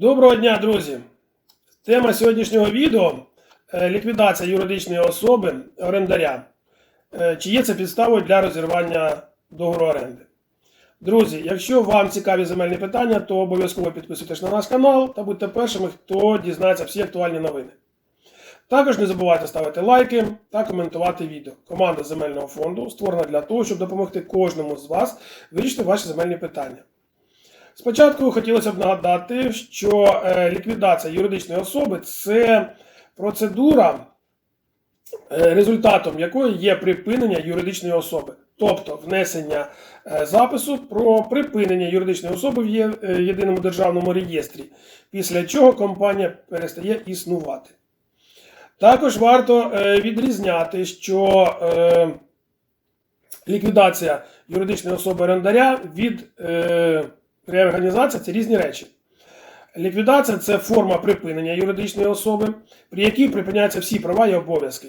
Доброго дня, друзі! Тема сьогоднішнього відео е, ліквідація юридичної особи орендаря. Е, Чи є це підставою для розірвання договору оренди? Друзі, якщо вам цікаві земельні питання, то обов'язково підписуйтесь на наш канал та будьте першими, хто дізнається всі актуальні новини. Також не забувайте ставити лайки та коментувати відео. Команда земельного фонду створена для того, щоб допомогти кожному з вас вирішити ваші земельні питання. Спочатку хотілося б нагадати, що е, ліквідація юридичної особи це процедура, е, результатом якої є припинення юридичної особи, тобто внесення е, запису про припинення юридичної особи в єдиному державному реєстрі, після чого компанія перестає існувати. Також варто відрізняти, що ліквідація юридичної особи орендаря від реорганізації це різні речі. Ліквідація це форма припинення юридичної особи, при якій припиняються всі права і обов'язки.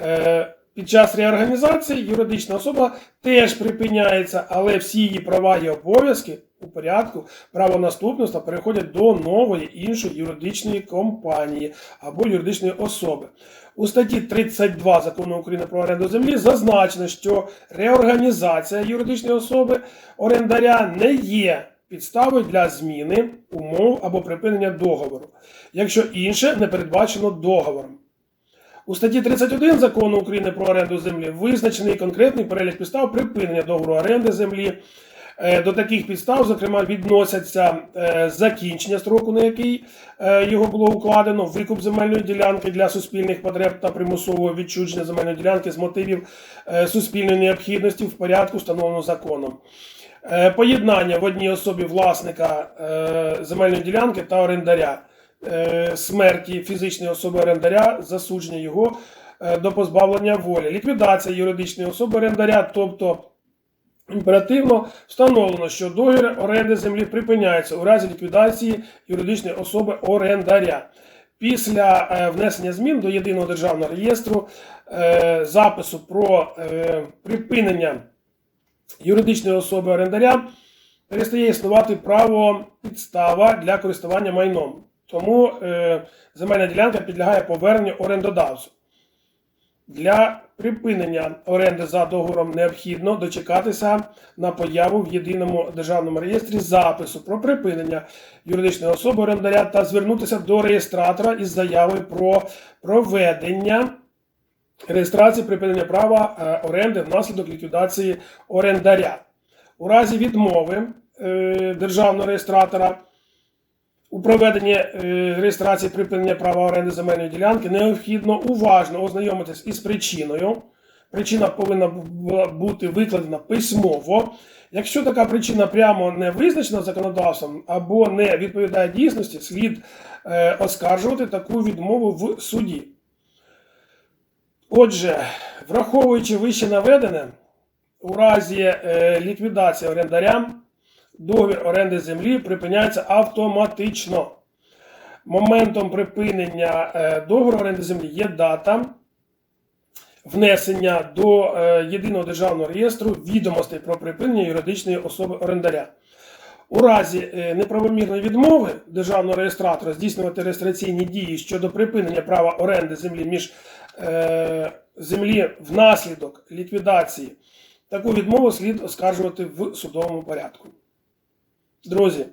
Е, Під час реорганізації юридична особа теж припиняється, але всі її права і обов'язки у порядку правонаступництва переходять до нової іншої юридичної компанії або юридичної особи. У статті 32 закону України про оренду землі зазначено, що реорганізація юридичної особи орендаря не є підставою для зміни умов або припинення договору, якщо інше не передбачено договором. У статті 31 закону України про оренду землі визначений конкретний перелік підстав припинення договору оренди землі. Е, До таких підстав, зокрема, відносяться е, закінчення строку, на який е, його було укладено, викуп земельної ділянки для суспільних потреб та примусового відчуження земельної ділянки з мотивів суспільної необхідності в порядку, встановленого законом. Е, Поєднання в одній особі власника е, земельної ділянки та орендаря, Е, смерті фізичної особи орендаря, засудження його до позбавлення волі, ліквідація юридичної особи орендаря, тобто імперативно встановлено, що договір оренди землі припиняється у разі ліквідації юридичної особи орендаря. Після внесення змін до єдиного державного реєстру запису про припинення юридичної особи орендаря перестає існувати право підстава для користування майном. Тому е, земельна ділянка підлягає поверненню орендодавцю. Для припинення оренди за договором необхідно дочекатися на появу в єдиному державному реєстрі запису про припинення юридичної особи орендаря та звернутися до реєстратора із заявою про проведення реєстрації припинення права е, оренди внаслідок ліквідації орендаря. У разі відмови е, державного реєстратора у проведенні е, реєстрації припинення права оренди земельної ділянки необхідно уважно ознайомитись із причиною. Причина повинна бути викладена письмово. Якщо така причина прямо не визначена законодавством або не відповідає дійсності, слід оскаржувати таку відмову в суді. Отже, враховуючи вище наведене, у разі е, ліквідації орендаря договір оренди землі припиняється автоматично. Моментом припинення е, договору оренди землі є дата внесення до е, єдиного державного реєстру відомостей про припинення юридичної особи орендаря. У разі неправомірної відмови державного реєстратора здійснювати реєстраційні дії щодо припинення права оренди землі між землі внаслідок ліквідації, таку відмову слід оскаржувати в судовому порядку. Друзі,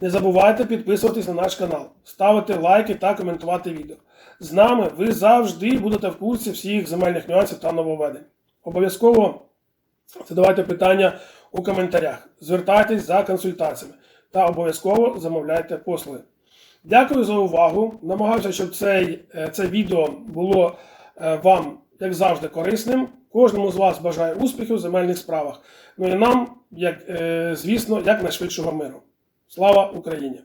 не забувайте підписуватись на наш канал, ставити лайки та коментувати відео. З нами ви завжди будете в курсі всіх земельних нюансів та нововведень. Обов'язково задавайте питання у коментарях, звертайтесь за консультаціями та обов'язково замовляйте послуги. Дякую за увагу. Намагаюся, щоб цей, е, це відео було е, вам, як завжди, корисним. Кожному з вас бажаю успіхів в земельних справах. Ну і нам, як, е, звісно, якнайшвидшого миру. Слава Україні!